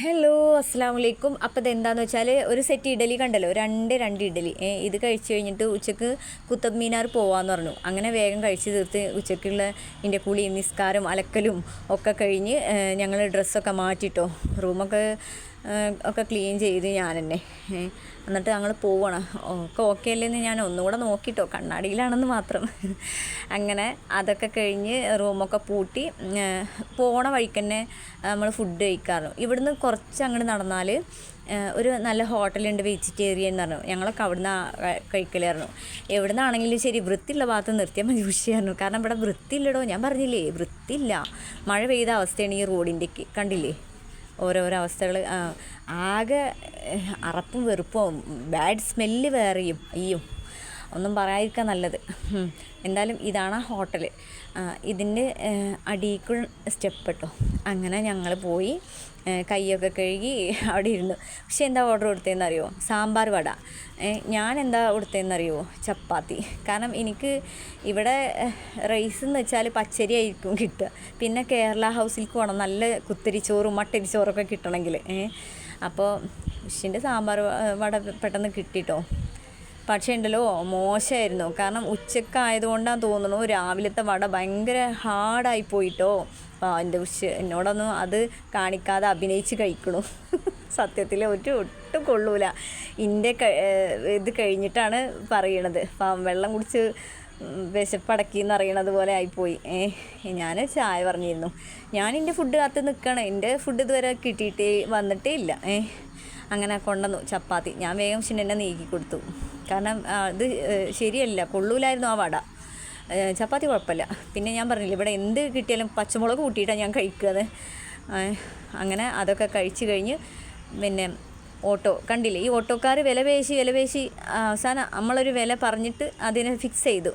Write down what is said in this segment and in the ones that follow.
Hello അസ്സാം വലൈക്കും അപ്പോൾ ഇതെന്താണെന്ന് വെച്ചാൽ ഒരു സെറ്റ് ഇഡലി കണ്ടല്ലോ രണ്ട് രണ്ട് ഇഡലി. ഇത് കഴിച്ചു കഴിഞ്ഞിട്ട് ഉച്ചയ്ക്ക് കുത്തബ് മീനാർ പോവാന്ന് പറഞ്ഞു. അങ്ങനെ വേഗം കഴിച്ച് തീർത്ത് ഉച്ചക്കുള്ള ഇതിന്റെ കുളിയും നിസ്കാരം അലക്കലും ഒക്കെ കഴിഞ്ഞ് ഞങ്ങൾ ഡ്രസ്സൊക്കെ മാറ്റിട്ടോ. റൂമൊക്കെ ഒക്കെ ക്ലീൻ ചെയ്ത് ഞാൻ തന്നെ എന്നിട്ട് ഞങ്ങൾ പോവണം. ഒക്കെ ഓക്കെ അല്ലേന്ന് ഞാൻ ഒന്നുകൂടെ നോക്കിട്ടോ കണ്ണാടിയിലാണെന്ന് മാത്രം. അങ്ങനെ അതൊക്കെ കഴിഞ്ഞ് റൂമൊക്കെ പൂട്ടി പോണ വഴിക്ക് തന്നെ നമ്മൾ ഫുഡ് കഴിക്കാറ്. ഇവിടുന്ന് കുറച്ച് അങ്ങോട്ട് നടന്നാൽ ഒരു നല്ല ഹോട്ടലുണ്ട് വെജിറ്റേറിയൻ എന്ന് പറഞ്ഞു. ഞങ്ങളൊക്കെ അവിടുന്ന് കഴിക്കലായിരുന്നു. എവിടെ നിന്നാണെങ്കിലും ശരി വൃത്തിയുള്ള ഭാഗത്ത് നിർത്തിയാൽ മതി വിഷയമായിരുന്നു കാരണം ഇവിടെ വൃത്തിയില്ലടോ ഞാൻ പറഞ്ഞില്ലേ വൃത്തിയില്ല. മഴ പെയ്ത അവസ്ഥയാണ് ഈ റോഡിന്റെക്ക് കണ്ടില്ലേ? ഓരോരോ അവസ്ഥകൾ ആകെ അറപ്പും വെറുപ്പും ബാഡ് സ്മെല്ല് വേറെയും അയ്യോ. ഒന്നും പറയാതിരിക്കാൻ നല്ലത്. എന്തായാലും ഇതാണ് ആ ഹോട്ടൽ. ഇതിന്റെ അടീക്കുൾ സ്റ്റെപ്പ് കേട്ടോ അങ്ങനെ ഞങ്ങൾ പോയി കൈയൊക്കെ കഴുകി അവിടെ ഇരുന്നു. പക്ഷെ എന്താ ഓർഡർ കൊടുത്തതെന്ന് അറിയോ സാമ്പാർ വട. ഞാൻ എന്താ കൊടുത്തതെന്നറിയോ? ചപ്പാത്തി. കാരണം എനിക്ക് ഇവിടെ റൈസ് എന്ന് വെച്ചാൽ പച്ചരി ആയിരിക്കും കിട്ടുക. പിന്നെ കേരള ഹൗസിലേക്ക് പോകണം. നല്ല കുത്തരിച്ചോറും മട്ടരിച്ചോറൊക്കെ കിട്ടണമെങ്കിൽ. അപ്പോൾ ഫിഷിന്റെ സാമ്പാർ വട പെട്ടെന്ന് കിട്ടിട്ടോ? പക്ഷേ ഉണ്ടല്ലോ മോശമായിരുന്നു. കാരണം ഉച്ചക്കായതുകൊണ്ടാണ് തോന്നുന്നു രാവിലത്തെ വട ഭയങ്കര ഹാർഡായി പോയിട്ടോ. എന്റെ ഉച്ച എന്നോടൊന്നും അത് കാണിക്കാതെ അഭിനയിച്ച് കഴിക്കണു. സത്യത്തിൽ ഒരു ഒട്ടും കൊള്ളൂല. ഇന്റെ ഇത് കഴിഞ്ഞിട്ടാണ് പറയണത്. വെള്ളം കുടിച്ച് വിശപ്പടക്കി എന്നറിയണത് പോലെ ആയിപ്പോയി. ഞാൻ ചായ പറഞ്ഞിരുന്നു. ഞാൻ എന്റെ ഫുഡ് കാത്ത് നിൽക്കണം എന്റെ ഫുഡ് ഇതുവരെ കിട്ടിയിട്ടേ വന്നിട്ടേ ഇല്ല. അങ്ങനെ കൊണ്ടുവന്നു. ചപ്പാത്തി. ഞാൻ വേഗം ഷിന്നെ നീക്കി കൊടുത്തു. കാരണം അത് ശരിയല്ല. കൊള്ളൂലായിരുന്നു ആ വട. ചപ്പാത്തി കുഴപ്പമില്ല. പിന്നെ ഞാൻ പറഞ്ഞില്ല ഇവിടെ എന്ത് കിട്ടിയാലും പച്ചമുളക് കൂട്ടിയിട്ടാണ് ഞാൻ കഴിക്കുന്നത് അങ്ങനെ അതൊക്കെ കഴിച്ച് കഴിഞ്ഞ് പിന്നെ ഓട്ടോ കണ്ടില്ലേ? ഈ ഓട്ടോക്കാർ വില പേശി വില പേശി അവസാനം നമ്മളൊരു വില പറഞ്ഞിട്ട് അതിനെ ഫിക്സ് ചെയ്തു.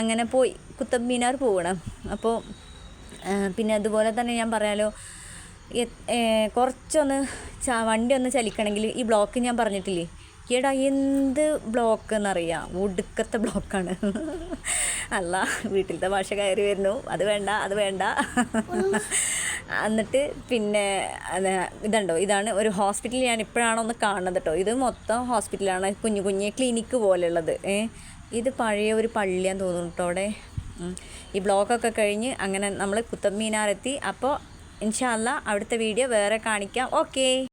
അങ്ങനെ പോയി കുത്തബ് മീനാർ പോകണം. അപ്പോൾ പിന്നെ അതുപോലെ തന്നെ ഞാൻ പറയാലോ കുറച്ചൊന്ന് ച വണ്ടി ഒന്ന് ചലിക്കണമെങ്കിൽ ഈ ബ്ലോക്ക് ഞാൻ പറഞ്ഞിട്ടില്ലേ? എടാ എന്ത് ബ്ലോക്ക് എന്നറിയാം ഒടുക്കത്തെ ബ്ലോക്കാണ്. അല്ല വീട്ടിലത്തെ ഭാഷ കയറി വരുന്നു. അത് വേണ്ട അത് വേണ്ട. എന്നിട്ട് പിന്നെ ഇതുണ്ടോ ഇതാണ് ഒരു ഹോസ്പിറ്റൽ ഞാൻ ഇപ്പോഴാണ് ഒന്ന് കാണുന്നത് കേട്ടോ ഇത് മൊത്തം ഹോസ്പിറ്റലാണ് കുഞ്ഞു കുഞ്ഞു ക്ലിനിക്ക് പോലെയുള്ളത്. ഇത് പഴയ ഒരു പള്ളിയാന്ന് തോന്നുന്നു കേട്ടോ അവിടെ. ഈ ബ്ലോക്കൊക്കെ കഴിഞ്ഞ് അങ്ങനെ നമ്മൾ കുത്തബ് മീനാർ എത്തി. അപ്പോൾ ഇൻഷാല്ല അവിടുത്തെ വീഡിയോ വേറെ കാണിക്കാം. ഓക്കേ.